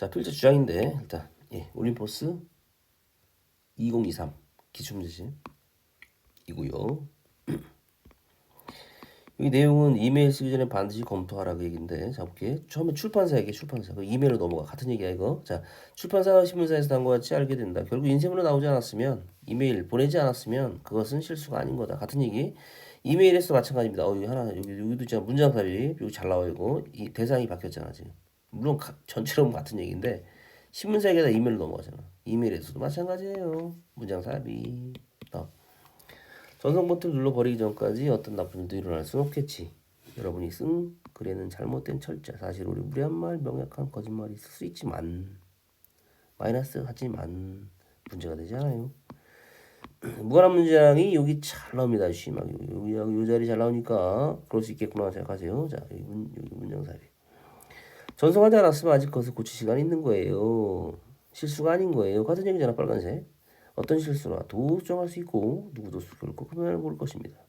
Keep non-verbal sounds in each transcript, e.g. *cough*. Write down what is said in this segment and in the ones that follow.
자, 필자 주장인데 일단. 예, 올림포스 2023 기출문제지 이고요. 여기 내용은 이메일 쓰기 전에 반드시 검토하라 그 얘기인데 자 볼게. 처음에 출판사 얘기 출판사. 그 이메일로 넘어가. 같은 얘기야 이거. 자 출판사가 신문사에서 난것 같이 알게 된다. 결국 인쇄물로 나오지 않았으면 이메일 보내지 않았으면 그것은 실수가 아닌 거다. 같은 얘기. 이메일에서 마찬가지입니다. 어 여기 하나 여기 여기도 있잖아 문장 삽입 여기 잘 나와 이거. 이 대상이 바뀌었잖아 지금 물론 가, 전체로 같은 얘기인데 신문사에게다 이메일로 넘어가잖아 이메일에서도 마찬가지예요 문장 삽입 어. 전송 버튼 눌러 버리기 전까지 어떤 나쁜 일도 일어날 수 없겠지. 여러분이 쓴 글에는 잘못된 철자, 사실 우리 무례한 말, 명약한 거짓말이 있을 수 있지만 마이너스 하지만 문제가 되지 않아요. *clears throat* 무관한 문장이 여기 잘 나옵니다. 심하게 여기 여기 요 자리 잘 나오니까 그럴 수 있겠구나 생각하세요. 자 여기 문 여기 문장 삽입. 전송하지 않았으면 아직 그것을 고칠 시간이 있는 거예요. 실수가 아닌 거예요. 같은 얘기잖아 빨간색. 어떤 실수나 도 수정할 수 있고 누구도 결코 금연을 모를 것입니다.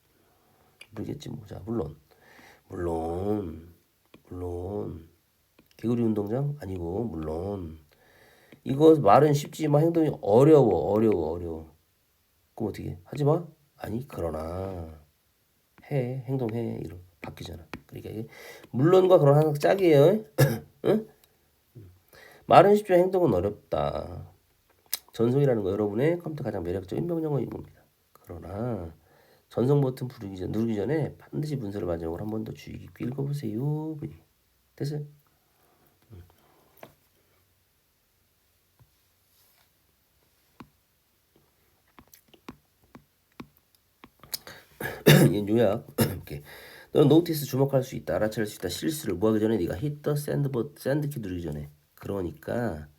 모르겠지 뭐. 자 물론 물론 물론 개구리 운동장 아니고 물론 이거 말은 쉽지만 행동이 어려워 어려워 어려워. 그럼 어떻게 해? 하지 마? 아니 그러나 해 행동해 이런 바뀌잖아. 그러니까 물론과 그런 항상 짝이에요. *clears throat* 응? 말은 쉽지만 행동은 어렵다. 전송이라는 거 여러분의 컴퓨터 가장 매력적인 명령어인 겁니다. 그러나 전송 버튼 부르기 전 누르기 전에 반드시 문서를 마지막으로 한 번 더 주의 깊게 읽어보세요. 됐어요? *clears throat* 요약. *clears throat* 이렇게. 너는 노티스 주목할 수 있다, 알아차릴 수 있다, 실수를 뭐 하기 전에 네가 hit the send button, send 키 누르기 전에. 그러니까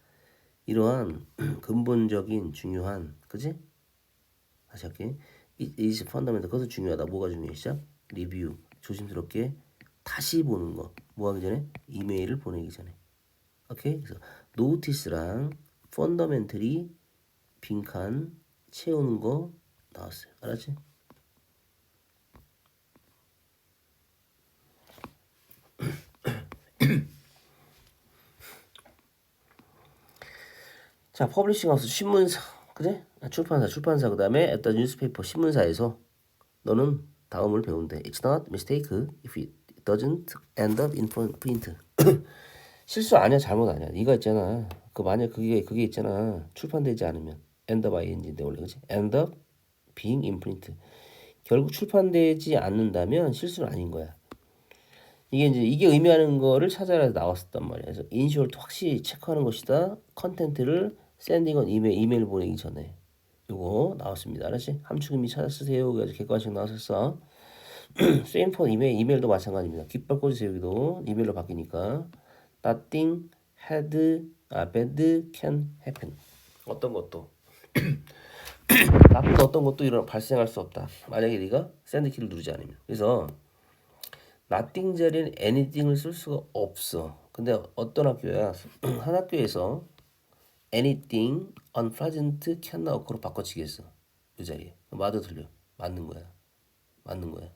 이러한 *clears throat* 근본적인 중요한 그지? 다시 할게. 이 is fundamental 그것은 중요하다. 뭐가 중요해? 시작. 리뷰 조심스럽게 다시 보는 거. 뭐 하기 전에? 이메일을 보내기 전에. 오케이? 그래서 노티스랑 펀더멘털이 빈칸 채우는 거 나왔어요. 알았지? 자, 퍼블리싱 하우스 신문사, 그래? 아, 출판사, 출판사 그 다음에 at the newspaper 신문사에서 너는 다음을 배운대. It's not mistake if it doesn't end up in print. *clears throat* 실수 아니야, 잘못 아니야. 네가 있잖아. 그 만약 그게 그게 있잖아. 출판되지 않으면 end up ing인데 원래 그지? end up being in print. 결국 출판되지 않는다면 실수는 아닌 거야. 이게 이제 이게 의미하는 거를 찾아라 나왔었단 말이야. 그래서 인쇼를 확실히 체크하는 것이다. 컨텐츠를 샌딩은 이메일 이메일 보내기 전에 요거 나왔습니다. 알았지? 함축의미 찾아 쓰세요. 그래서 객관식 나왔었어. 세임폰 이메일 이메일도 마찬가지입니다. 깃발 꽂으세요 여기도 이메일로 바뀌니까 nothing had 아 bad can happen 어떤 것도 *clears throat* 나쁜 어떤 것도 일어나 발생할 수 없다. 만약에 네가 샌드 키를 누르지 않으면 그래서 nothing 자리엔 anything을 쓸 수가 없어. 근데 어떤 학교야? *clears throat* 한 학교에서 anything unpleasant can occur로 바꿔치겠어. 이 자리에. 맞아 틀려. 맞는 거야. 맞는 거야.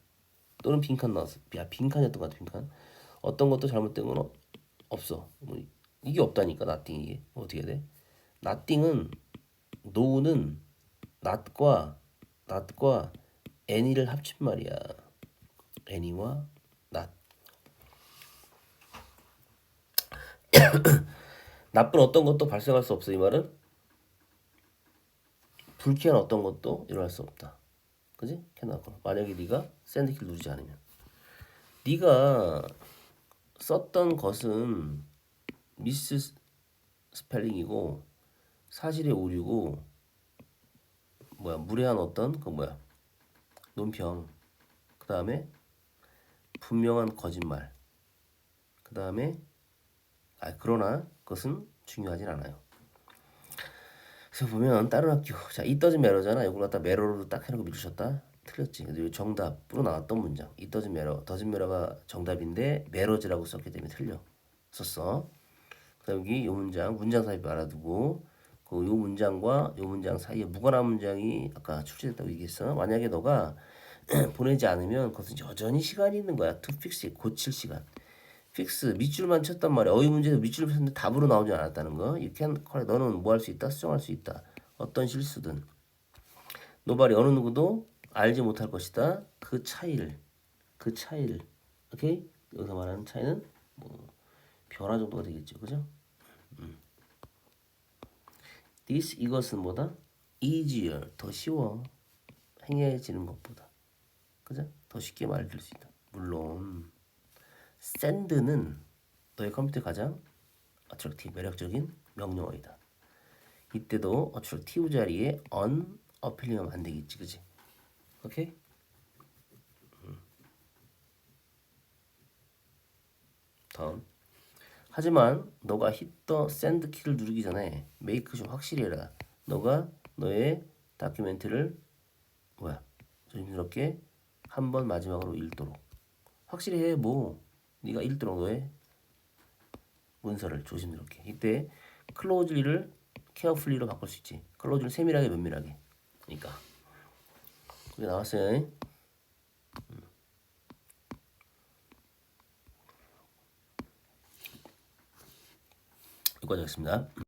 또는 빈칸 나왔어. 야 빈칸이었던 것 같아 빈칸. 어떤 것도 잘못된 건 어- 없어. 뭐 이게 없다니까 nothing 이게 뭐 어떻게 해야 돼? nothing은 no는 not과 not과 any를 합친 말이야. any와 not. *coughs* 나쁜 어떤 것도 발생할 수 없어 이 말은 불쾌한 어떤 것도 일어날 수 없다. 그지? 캐나거 만약에 네가 샌드키를 누르지 않으면 네가 썼던 것은 미스 스펠링이고 사실의 오류고 뭐야 무례한 어떤 그 뭐야 논평 그 다음에 분명한 거짓말. 그 다음에 아 그러나 그것은 중요하진 않아요. 그래서 보면 다른 학교 자 이 떠진 메러잖아. 이걸 갖다 메러로 딱 해놓고 밀으셨다? 틀렸지. 근데 정답으로 나왔던 문장. 이 떠진 메러 더진 메러가 정답인데 메러즈라고 썼기 때문에 틀려. 썼어. 그다음 여기 요 문장 문장 삽입 알아두고 그 요 문장과 요 문장 사이에 무관한 문장이 아까 출제됐다고 얘기했어. 만약에 너가 보내지 않으면 그것은 여전히 시간이 있는 거야 fix it 고칠 시간 픽스 밑줄만 쳤단 말이야. 어휘 문제에서 밑줄을 쳤는데 답으로 나오지 않았다는 거. You correct. 너는 뭐 할 수 있다? 수정할 수 있다. 어떤 실수든. 노발이 어느 누구도 알지 못할 것이다. 그 차이를. 그 차이를. 오케이? 여기서 말하는 차이는 뭐 변화 정도가 되겠죠. 그죠? 음. This 이것은 뭐다? easier. 더 쉬워. 행해지는 것보다. 그죠? 더 쉽게 말해줄 수 있다. 물론 send는 너의 컴퓨터에 가장 attractive, 매력적인 명령어이다. 이때도 attractive 자리에 on 어필리면 안 되겠지, 그지? 오케이? 음. 다음. 하지만 너가 the send 키를 누르기 전에 make 좀 확실히 해라. 너가 너의 다큐멘트를 뭐야 조심스럽게 한 번 마지막으로 읽도록. 확실히 해 뭐. 네가 읽도록 너의 문서를 조심스럽게. 이때 클로즈리를 케어풀리로 바꿀 수 있지. 클로즈를 세밀하게 면밀하게. 그러니까. 그게 나왔어요. 음. 여기까지 하겠습니다